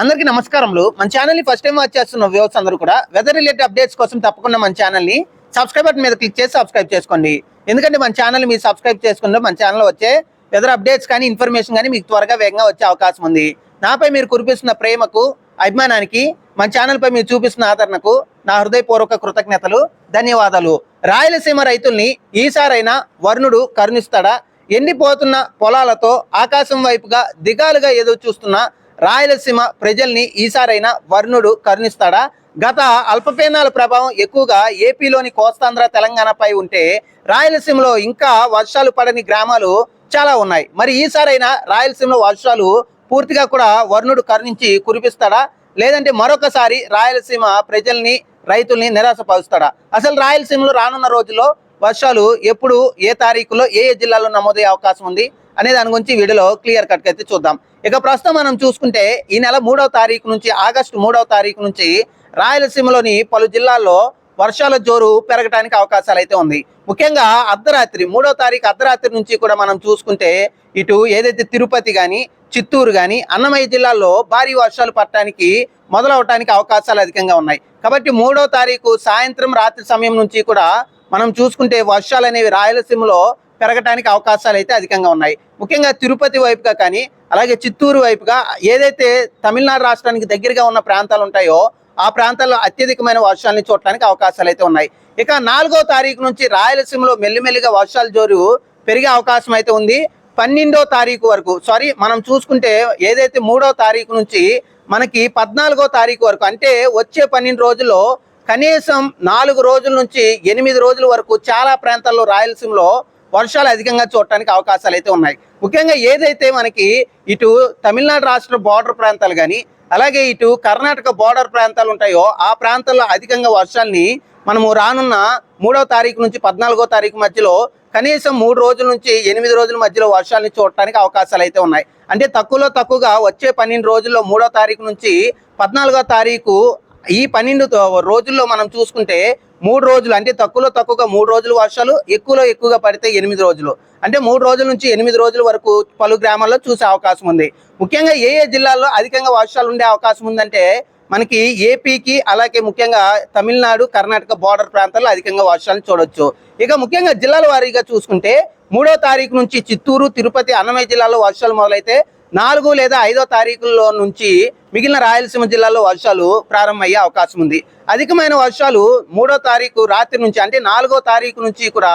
అందరికీ నమస్కారములు. మన ఛానల్ని ఫస్ట్ టైం వాచ్ చేస్తున్న వ్యూవర్స్ అందరూ కూడా వెదర్ రిలేటెడ్ అప్డేట్స్ కోసం తప్పకుండా మన ఛానల్ని సబ్స్క్రైబ్ బటన్ మీద క్లిక్ చేసి సబ్స్క్రైబ్ చేసుకోండి. ఎందుకంటే మన ఛానల్ మీరు సబ్స్క్రైబ్ చేసుకుంటే మన ఛానల్ వచ్చే వెదర్ అప్డేట్స్ కానీ ఇన్ఫర్మేషన్ కానీ మీకు త్వరగా వేగంగా వచ్చే అవకాశం ఉంది. నాపై మీరు కురిపిస్తున్న ప్రేమకు అభిమానానికి మన ఛానల్పై మీరు చూపిస్తున్న ఆదరణకు నా హృదయపూర్వక కృతజ్ఞతలు ధన్యవాదాలు. రాయలసీమ రైతుల్ని ఈసారైనా వరుణుడు కరుణిస్తాడా? ఎండిపోతున్న పొలాలతో ఆకాశం వైపుగా దిగాలుగా ఏదో చూస్తున్న రాయలసీమ ప్రజల్ని ఈసారైనా వర్ణుడు కరుణిస్తాడా? గత అల్పపీనాల ప్రభావం ఎక్కువగా ఏపీలోని కోస్తాంధ్ర తెలంగాణపై ఉంటే రాయలసీమలో ఇంకా వర్షాలు పడని గ్రామాలు చాలా ఉన్నాయి. మరి ఈసారైనా రాయలసీమలో వర్షాలు పూర్తిగా కూడా వరుణుడు కరుణించి కురిపిస్తాడా? లేదంటే మరొకసారి రాయలసీమ ప్రజల్ని రైతుల్ని నిరాశపరుస్తాడా? అసలు రాయలసీమలో రానున్న రోజుల్లో వర్షాలు ఎప్పుడు ఏ తారీఖులో ఏ ఏ జిల్లాలో నమోదయ్యే అవకాశం ఉంది? అనే దాని గురించి వీడియోలో క్లియర్ కట్ అయితే చూద్దాం. ఇక ప్రస్తుతం మనం చూసుకుంటే ఈ నెల మూడవ తారీఖు నుంచి ఆగస్టు మూడవ తారీఖు నుంచి రాయలసీమలోని పలు జిల్లాల్లో వర్షాల జోరు పెరగడానికి అవకాశాలు అయితే ఉంది. ముఖ్యంగా అర్ధరాత్రి మూడో తారీఖు అర్ధరాత్రి నుంచి కూడా మనం చూసుకుంటే ఇటు ఏదైతే తిరుపతి కానీ చిత్తూరు కానీ అన్నమయ్య జిల్లాల్లో భారీ వర్షాలు పడటానికి మొదలవటానికి అవకాశాలు అధికంగా ఉన్నాయి. కాబట్టి మూడో తారీఖు సాయంత్రం రాత్రి సమయం నుంచి కూడా మనం చూసుకుంటే వర్షాలు అనేవి రాయలసీమలో పెరగటానికి అవకాశాలు అయితే అధికంగా ఉన్నాయి. ముఖ్యంగా తిరుపతి వైపుగా కానీ అలాగే చిత్తూరు వైపుగా ఏదైతే తమిళనాడు రాష్ట్రానికి దగ్గరగా ఉన్న ప్రాంతాలు ఉంటాయో ఆ ప్రాంతాల్లో అత్యధికమైన వర్షాలని చూడటానికి అవకాశాలు అయితే ఉన్నాయి. ఇక నాలుగో తారీఖు నుంచి రాయలసీమలో మెల్లిమెల్లిగా వర్షాల జోరు పెరిగే అవకాశం అయితే ఉంది. పన్నెండో తారీఖు వరకు సారీ మనం చూసుకుంటే ఏదైతే మూడో తారీఖు నుంచి మనకి పద్నాలుగో తారీఖు వరకు అంటే వచ్చే పన్నెండు రోజుల్లో కనీసం నాలుగు రోజుల నుంచి ఎనిమిది రోజుల వరకు చాలా ప్రాంతాల్లో రాయలసీమలో వర్షాలు అధికంగా చూడటానికి అవకాశాలు అయితే ఉన్నాయి. ముఖ్యంగా ఏదైతే మనకి ఇటు తమిళనాడు రాష్ట్ర బార్డర్ ప్రాంతాలు కానీ అలాగే ఇటు కర్ణాటక బార్డర్ ప్రాంతాలు ఉంటాయో ఆ ప్రాంతాల్లో అధికంగా వర్షాలని మనము రానున్న మూడో తారీఖు నుంచి పద్నాలుగో తారీఖు మధ్యలో కనీసం మూడు రోజుల నుంచి ఎనిమిది రోజుల మధ్యలో వర్షాలని చూడటానికి అవకాశాలు అయితే ఉన్నాయి. అంటే తక్కువలో తక్కువగా వచ్చే పన్నెండు రోజుల్లో మూడో తారీఖు నుంచి పద్నాలుగో తారీఖు ఈ పన్నెండు రోజుల్లో మనం చూసుకుంటే మూడు రోజులు అంటే తక్కువలో తక్కువగా మూడు రోజులు వర్షాలు ఎక్కువలో ఎక్కువగా పడితే ఎనిమిది రోజులు. అంటే మూడు రోజుల నుంచి ఎనిమిది రోజుల వరకు పలు గ్రామాల్లో చూసే అవకాశం ఉంది. ముఖ్యంగా ఏ ఏ జిల్లాల్లో అధికంగా వర్షాలు ఉండే అవకాశం ఉందంటే మనకి ఏపీకి అలాగే ముఖ్యంగా తమిళనాడు కర్ణాటక బార్డర్ ప్రాంతాల్లో అధికంగా వర్షాలను చూడొచ్చు. ఇక ముఖ్యంగా జిల్లాల వారీగా చూసుకుంటే మూడో తారీఖు నుంచి చిత్తూరు తిరుపతి అన్నమయ్య జిల్లాలో వర్షాలు మొదలైతే నాలుగు లేదా ఐదో తారీఖుల్లో నుంచి మిగిలిన రాయలసీమ జిల్లాలో వర్షాలు ప్రారంభమయ్యే అవకాశం ఉంది. అధికమైన వర్షాలు మూడో తారీఖు రాత్రి నుంచి అంటే నాలుగో తారీఖు నుంచి కూడా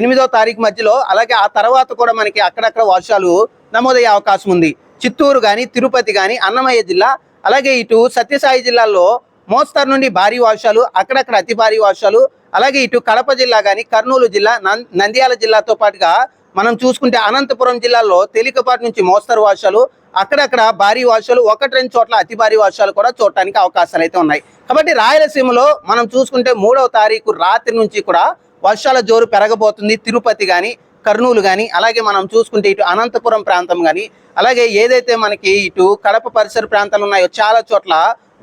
ఎనిమిదో తారీఖు మధ్యలో అలాగే ఆ తర్వాత కూడా మనకి అక్కడక్కడ వర్షాలు నమోదయ్యే అవకాశం ఉంది. చిత్తూరు కానీ తిరుపతి కానీ అన్నమయ్య జిల్లా అలాగే ఇటు సత్యసాయి జిల్లాలో మోస్తరు నుండి భారీ వర్షాలు అక్కడక్కడ అతి భారీ వర్షాలు అలాగే ఇటు కడప జిల్లా కానీ కర్నూలు జిల్లా నంద్యాల జిల్లాతో పాటుగా మనం చూసుకుంటే అనంతపురం జిల్లాలో తేలికపాటి నుంచి మోస్తరు వర్షాలు అక్కడక్కడ భారీ వర్షాలు ఒకటి రెండు చోట్ల అతి భారీ వర్షాలు కూడా చూడటానికి అవకాశాలు అయితే ఉన్నాయి. కాబట్టి రాయలసీమలో మనం చూసుకుంటే మూడవ తారీఖు రాత్రి నుంచి కూడా వర్షాల జోరు పెరగబోతుంది. తిరుపతి కానీ కర్నూలు కానీ అలాగే మనం చూసుకుంటే ఇటు అనంతపురం ప్రాంతం కానీ అలాగే ఏదైతే మనకి ఇటు కడప పరిసర ప్రాంతాలు ఉన్నాయో చాలా చోట్ల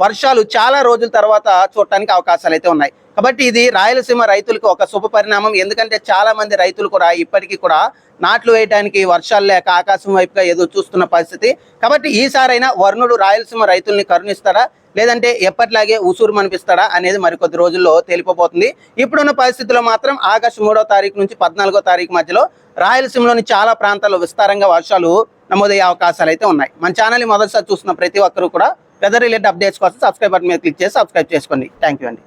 వర్షాలు చాలా రోజుల తర్వాత చూడటానికి అవకాశాలు అయితే ఉన్నాయి. కాబట్టి ఇది రాయలసీమ రైతులకు ఒక శుభ పరిణామం. ఎందుకంటే చాలా మంది రైతులు కూడా ఇప్పటికీ కూడా నాట్లు వేయడానికి వర్షాలు లేక ఆకాశం వైపుగా ఎదురు చూస్తున్న పరిస్థితి. కాబట్టి ఈసారైనా వరుణుడు రాయలసీమ రైతుల్ని కరుణిస్తాడా? లేదంటే ఎప్పటిలాగే ఉసూరు మనిపిస్తాడా అనేది మరికొద్ది రోజుల్లో తేలిపోతుంది ఇప్పుడున్న పరిస్థితుల్లో మాత్రం ఆగస్టు మూడో తారీఖు నుంచి పద్నాలుగో తారీఖు మధ్యలో రాయలసీమలోని చాలా ప్రాంతాల్లో విస్తారంగా వర్షాలు నమోదయ్యే అవకాశాలు అయితే ఉన్నాయి. మన ఛానల్ని మొదటిసారి చూస్తున్న ప్రతి ఒక్కరూ కూడా వెదర్ రిలేటెడ్ అప్డేట్స్ కోసం సబ్స్క్రైబ్ బటన్ మీద క్లిక్ చేసి సబ్స్క్రైబ్ చేసుకోండి. థ్యాంక్ యూ అండి.